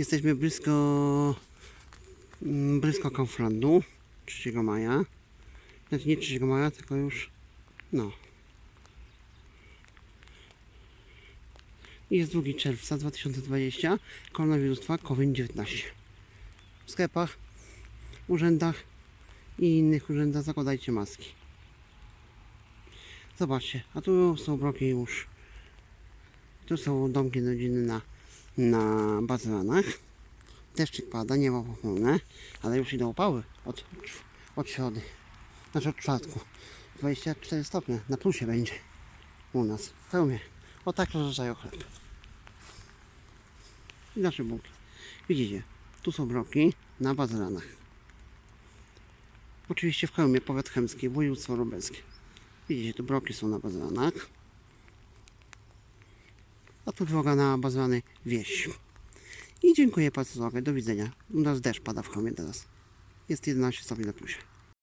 Jesteśmy blisko mm, blisko Kauflandu 3 maja. Znaczy nie 3 maja, tylko już no. Jest 2 czerwca 2020, koronawirustwa COVID-19. W sklepach, urzędach i innych urzędach zakładajcie maski. Zobaczcie, a tu są bloki już. Tu są domki rodzinne na, na bazelanach. Deszczyk pada, nie ma pochmurne, ale już idą opały od, od środy. Znaczy od czwartku. 24 stopnie, na plusie będzie u nas, w pełnie. O tak rozrzucają chleb. I nasze bułki. Widzicie, tu są bloki na bazelanach. Oczywiście w Chełmie, powiat chemski, województwo lubelskie. Widzicie, tu bloki są na bazelanach. A tu droga na bazylany wieś. I dziękuję bardzo za uwagę. Do widzenia. U nas deszcz pada w Chełmie teraz. Jest 11 stopni na plusie.